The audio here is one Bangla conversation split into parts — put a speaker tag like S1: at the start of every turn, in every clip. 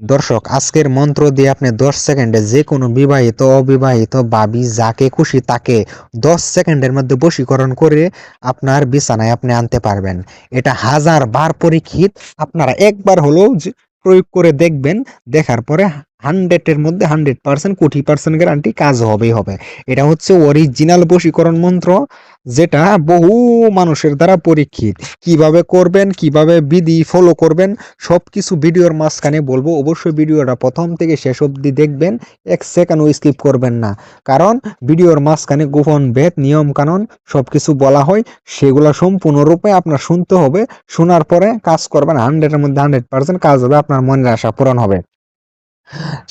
S1: দর্শক, আজকের মন্ত্র দিয়ে আপনি দশ সেকেন্ডে যে কোনো বিবাহিত, অবিবাহিত বাবি যাকে খুশি তাকে দশ সেকেন্ডের মধ্যে বশীকরণ করে আপনার বিছানায় আপনি আনতে পারবেন। এটা হাজার বার পরীক্ষিত। আপনারা একবার হলেও প্রয়োগ করে দেখবেন, দেখার পরে হান্ড্রেডের মধ্যে hundred percent, crore percent guarantee কাজ হবেই হবে। এটা হচ্ছে অরিজিনাল বশীকরণ মন্ত্র, যেটা বহু মানুষের দ্বারা পরীক্ষিত। কীভাবে করবেন, কীভাবে বিধি ফলো করবেন সব কিছু ভিডিওর মাঝখানে বলব। অবশ্যই ভিডিওটা প্রথম থেকে শেষ অবধি দেখবেন, এক সেকেন্ডও স্কিপ করবেন না। কারণ ভিডিওর মাঝখানে গোপন ভেদ, নিয়ম কানুন সব কিছু বলা হয়, সেগুলো সম্পূর্ণরূপে আপনার শুনতে হবে। শোনার পরে কাজ করবেন হান্ড্রেডের মধ্যে হান্ড্রেড পার্সেন্ট কাজ হবে, আপনার মনের আশা পূরণ হবে।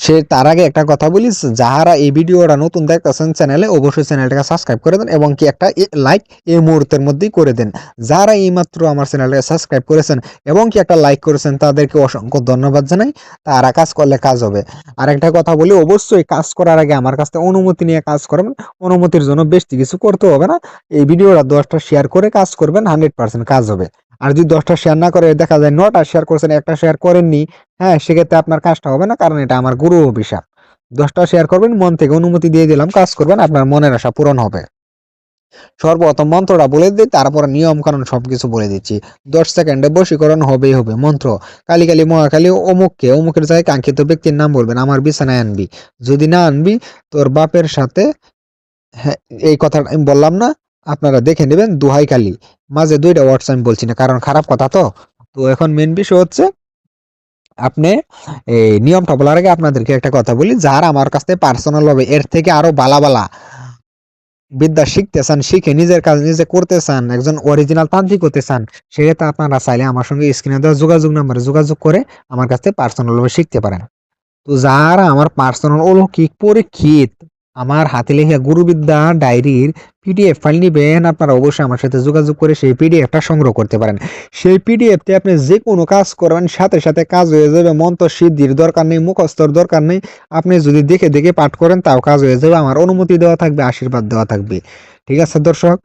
S1: সে তার আগে একটা কথা বলি যাহারা এই ভিডিওটা নতুন দেখতেছেন চ্যানেলে অবশ্যই চ্যানেলটাকে সাবস্ক্রাইব করে দেন এবং কি একটা লাইক এই মুহূর্তের মধ্যেই করে দেন। যারা এইমাত্র আমার চ্যানেলটাকে সাবস্ক্রাইব করেছেন এবং কি একটা লাইক করেছেন, তাদেরকে অসংখ্য ধন্যবাদ জানাই। তারা কাজ করলে কাজ হবে। আর একটা কথা বলি, অবশ্যই কাজ করার আগে আমার কাছ থেকে অনুমতি নিয়ে কাজ করবেন। অনুমতির জন্য বেশি কিছু করতে হবে না। এই ভিডিওটা দশটা শেয়ার করে কাজ করবেন হান্ড্রেড পার্সেন্ট কাজ হবে। আর যদি দশটা শেয়ার না করে, দেখা যায় নটা শেয়ার করছেন, একটা শেয়ার করেননি হ্যাঁ সেক্ষেত্রে আপনার কাজটা হবে না, কারণ এটা আমার গুরু অভিশাপ। দশটা শেয়ার করবেন, মন থেকে অনুমতি দিয়ে দিলাম, কাজ করবেন, আপনার মনের আশা পূরণ হবে। সর্বপ্রথম মন্ত্রটা বলে দিই, তারপর নিয়ম কানুন সবকিছু বলে দিচ্ছি। দশ সেকেন্ডে বশীকরণ হবেই হবে মন্ত্র। কালী কালী মহাকালী অমুককে, অমুকের জায়গায় কাঙ্ক্ষিত ব্যক্তির নাম বলবেন, আমার বিছানায় আনবি। যদি না আনবি, তোর বাপের সাথে হ্যাঁ এই কথাটা আমি বললাম না আপনারা দেখে নেবেন দুহাই কালি। মাঝে দুইটা ওয়ার্ডস আমি বলছি না, কারণ খারাপ কথা তো। তো এখন মেন বিষয় হচ্ছে, আপনি এই নিয়মটা বলার আগে আপনাদেরকে একটা কথা বলি, যারা আমার কাছ থেকে পার্সোনাল হবে এর থেকে আরও বালা বালা বিদ্যা শিখতে চান শিখে নিজের কাজ নিজে করতে চান একজন অরিজিনাল তান্ত্রিক হতে চান, সেক্ষেত্রে আপনারা চাইলে আমার সঙ্গে স্ক্রিনে দেওয়া যোগাযোগ নাম্বারে যোগাযোগ করে আমার কাছ থেকে পার্সোনাল ভাবে শিখতে পারেন। তো যারা আমার পার্সোনাল অলৌকিক পরীক্ষিত আমার হাতে লেখা গুরুবিদ্যা ডায়েরির পিডিএফ ফাইল নিবেন। আপনারা অবশ্যই আমার সাথে যোগাযোগ করে সেই পিডিএফটা সংগ্রহ করতে পারেন। সেই পিডিএফতে আপনি যে কোনো কাজ করবেন সাথে সাথে কাজ হয়ে যাবে মন্ত্র সিদ্ধির দরকার নেই, মুখস্থর দরকার নেই। আপনি যদি দেখে দেখে পাঠ করেন, তাও কাজ হয়ে যাবে। আমার অনুমতি দেওয়া থাকবে, আশীর্বাদ দেওয়া থাকবে। ঠিক আছে দর্শক?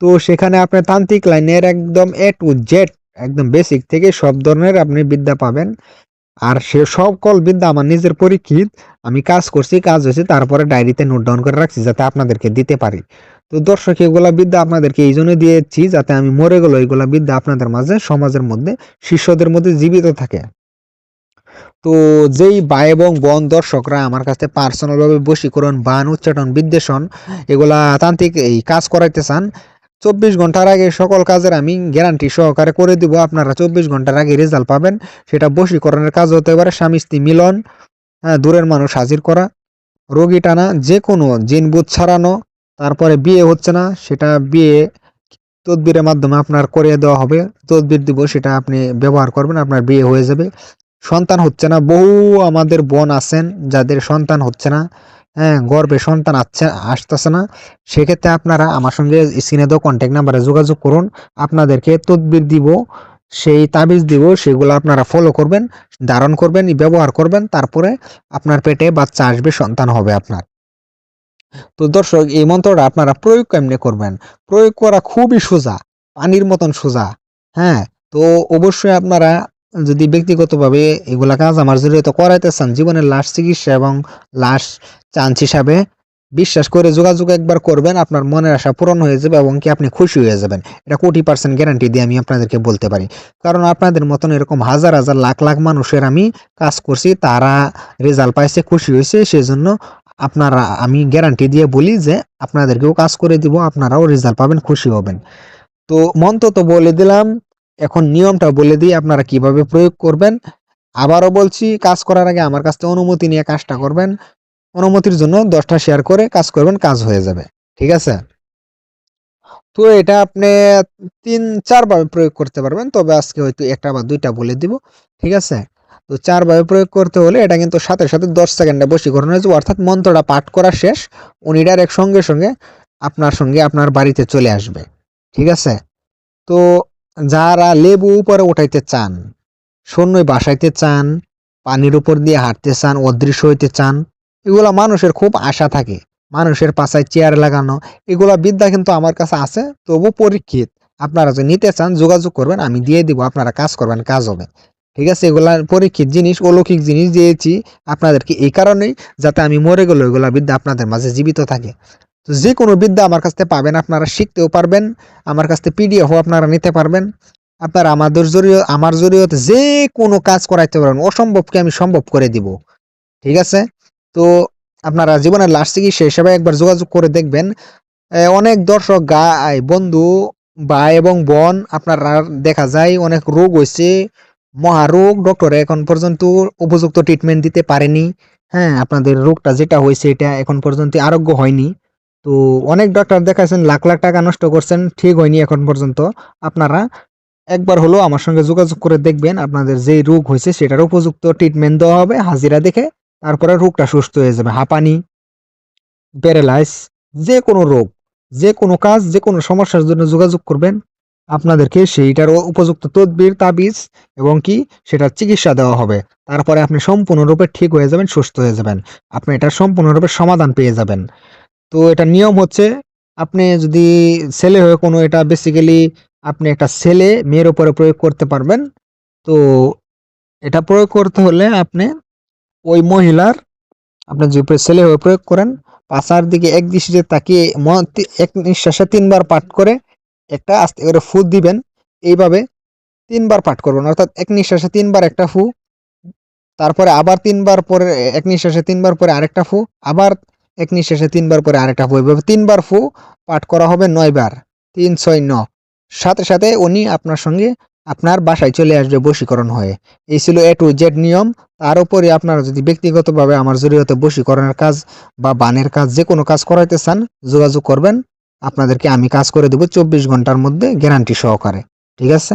S1: তো সেখানে আপনি তান্ত্রিক লাইনের একদম এ টু জেড একদম বেসিক থেকে সব ধরনের আপনি বিদ্যা পাবেন। আর সে সকল বিদ্যা আমার নিজের পরীক্ষিত, আমি কাজ করছি, কাজ হয়েছে, তারপরে ডায়েরিতে নোট ডাউন করে রাখছি যাতে আপনাদেরকে দিতে পারি। তো দর্শক, এগুলা বিদ্যা আপনাদেরকে এই জন্য দিয়েছি যাতে আমি মরে গেল এইগুলা বিদ্যা আপনাদের মাঝে, সমাজের মধ্যে, শিষ্যদের মধ্যে জীবিত থাকে। তো যেই ভাই এবং বোন দর্শকরা আমার কাছে পার্সোনালভাবে বশীকরণ, বান উচ্চাটন বিদ্বেষণ, এগুলা তান্ত্রিক এই কাজ করাইতে চান চব্বিশ ঘণ্টার আগে সকল কাজের আমি গ্যারান্টি সহকারে করে দিব। আপনারা চব্বিশ ঘণ্টার আগে রেজাল্ট পাবেন। সেটা বশীকরণের কাজ হতে পারে, স্বামী স্ত্রী মিলন হ্যাঁ দূরের মানুষ হাজির করা, রোগী টানা যে কোনো জিন বুথ ছাড়ানো, তারপরে বিয়ে হচ্ছে না, সেটা বিয়ে তদবিরের মাধ্যমে আপনার করিয়ে দেওয়া হবে। তদবির দিব, সেটা আপনি ব্যবহার করবেন, আপনার বিয়ে হয়ে যাবে। সন্তান হচ্ছে না, বহু আমাদের বোন আছেন, যাদের সন্তান হচ্ছে না। হ্যাঁ গর্ভে সন্তান আসছে আসতেছে না। সেক্ষেত্রে আপনারা আমার সঙ্গে স্ক্রিনে দেওয়া কন্ট্যাক্ট নাম্বারে যোগাযোগ করুন। আপনাদেরকে তদবির দিব, সেই তাবিজ দিব, সেগুলো আপনারা ফলো করবেন, ধারণ করবেন, ব্যবহার করবেন, তারপরে আপনার পেটে বাচ্চা আসবে, সন্তান হবে আপনার। তো দর্শক, এই মন্ত্রটা আপনারা প্রয়োগ কেমনে করবেন? প্রয়োগ করা খুবই সোজা, পানির মতন সোজা হ্যাঁ? তো অবশ্যই আপনারা যদি ব্যক্তিগতভাবে এগুলা কাজ আমার জড়িত করাইতে চান জীবনের লাশ চিকিৎসা এবং লাশ চান্স হিসাবে বিশ্বাস করে যোগাযোগ একবার করবেন, আপনার মনের আশা পূরণ হয়ে যাবে এবং কি আপনি খুশি হয়ে যাবেন। এটা কোটি পার্সেন্ট গ্যারান্টি দিয়ে আমি আপনাদেরকে বলতে পারি। কারণ আপনাদের মতন এরকম হাজার হাজার, লাখ লাখ মানুষের আমি কাজ করছি, তারা রেজাল্ট পাইছে, খুশি হয়েছে, সেজন্য আপনারা, আমি গ্যারান্টি দিয়ে বলি যে আপনাদেরকেও কাজ করে দিব, আপনারাও রেজাল্ট পাবেন, খুশি হবেন। তো মন্ত্র তো বলে দিলাম এখন নিয়মটা বলে দিই, আপনারা কীভাবে প্রয়োগ করবেন। আবারও বলছি, কাজ করার আগে আমার কাছ থেকে অনুমতি নিয়ে কাজটা করবেন। অনুমতির জন্য দশটা শেয়ার করে কাজ করবেন, কাজ হয়ে যাবে। ঠিক আছে? তো এটা আপনি তিন চার ভাবে প্রয়োগ করতে পারবেন, তবে আজকে হয়তো একটা বা দুইটা বলে দিব। ঠিক আছে? তো চার ভাবে প্রয়োগ করতে হলে এটা কিন্তু সাথে সাথে দশ সেকেন্ডে বশীকরণ হয়েছে অর্থাৎ মন্ত্রটা পাঠ করা শেষ। উনি ডাইরেক্ট সঙ্গে সঙ্গে আপনার সঙ্গে আপনার বাড়িতে চলে আসবে। ঠিক আছে? তো যারা লেবু উপরে উঠাইতে চান সৈন্য বাসাইতে চান, পানির উপর দিয়ে হাঁটতে চান, অদৃশ্য হইতে চান, এগুলা মানুষের খুব আশা থাকে। মানুষের পাশায় চেয়ার লাগানো, এগুলো বিদ্যা কিন্তু আমার কাছে আছে, তবু পরীক্ষিত। আপনারা যদি নিতে চান, যোগাযোগ করবেন, আমি দিয়ে দিব, আপনারা কাজ করবেন, কাজ হবে। ঠিক আছে, এগুলা পরীক্ষিত জিনিস, অলৌকিক জিনিস দিয়েছি আপনাদেরকে এই কারণেই, যাতে আমি মরে গেলে ওইগুলা বিদ্যা আপনাদের মাঝে জীবিত থাকে। তো যে কোনো বিদ্যা আমার কাছ থেকে পাবেন, আপনারা শিখতেও পারবেন, আমার কাছ থেকে পিডিএফও আপনারা নিতে পারবেন। আপনারা আমাদের জড়িয়ে আমার জড়িয়তে যে কোনো কাজ করাইতে পারবেন অসম্ভবকে আমি সম্ভব করে দিব। ঠিক আছে? তো আপনারা জীবনের লাস্ট চিকিৎসা হিসেবে একবার যোগাযোগ করে দেখবেন। অনেক দর্শক, গাই, বন্ধু, ভাই এবং বোন, আপনারা দেখা যায় অনেক রোগ হয়েছে মহারোগ ডক্টর এখন পর্যন্ত উপযুক্ত ট্রিটমেন্ট দিতে পারেনি। হ্যাঁ আপনাদের রোগটা যেটা হয়েছে এটা এখন পর্যন্ত আরোগ্য হয়নি। তো অনেক ডক্টর দেখাইছেন, লাখ লাখ টাকা নষ্ট করছেন, ঠিক হয়নি এখন পর্যন্ত। আপনারা একবার হলো আমার সঙ্গে যোগাযোগ করে দেখবেন আপনাদের যে রোগ হয়েছে সেটার উপযুক্ত ট্রিটমেন্ট দেওয়া হবে, হাজিরা দেখে তারপরে রোগটা সুস্থ হয়ে যাবে। হাঁপানি প্যারালাইস যে কোনো রোগ যে কোনো কাজ যে কোনো সমস্যার জন্য যোগাযোগ করবেন। আপনাদেরকে সেইটার উপযুক্ত তদবির, তাবিজ এবং কি সেটার চিকিৎসা দেওয়া হবে। তারপরে আপনি সম্পূর্ণরূপে ঠিক হয়ে যাবেন, সুস্থ হয়ে যাবেন। আপনি এটার সম্পূর্ণরূপে সমাধান পেয়ে যাবেন। তো এটা নিয়ম হচ্ছে আপনি যদি ছেলে হয়ে কোনো এটা বেসিক্যালি আপনি একটা ছেলে মেয়ের উপরে প্রয়োগ করতে পারবেন। তো এটা প্রয়োগ করতে হলে আপনি ওই মহিলার আপনি যে ছেলে হয়ে প্রয়োগ করেন, পাশার দিকে এক দৃষ্টিতে তাকিয়ে এক নিঃশ্বাসে তিনবার পাঠ করে একটা আস্তে করে ফু দিবেন। এইভাবে তিনবার পাঠ করবেন, অর্থাৎ এক নিঃশ্বাসে তিনবার একটা ফু, তারপরে আবার তিনবার পরে এক নিঃশ্বাসে তিনবার পরে আরেকটা ফু, আবার এক নিঃশ্বাসে তিনবার পরে আরেকটা ফু। এভাবে তিনবার ফু পাঠ করা হবে নয়বার। তিন, ছয়, ন। সাথে সাথে উনি আপনার সঙ্গে আপনার বাসায় চলে আসবে বশীকরণ হয়ে। এই ছিল এ টু জেড নিয়ম। তার উপরে আপনারা যদি ব্যক্তিগতভাবে আমার জড়িয়তে বশীকরণের কাজ বা বানের কাজ যে কোনো কাজ করাইতে চান, যোগাযোগ করবেন। আপনাদেরকে আমি কাজ করে দেবো চব্বিশ ঘণ্টার মধ্যে গ্যারান্টি সহকারে। ঠিক আছে?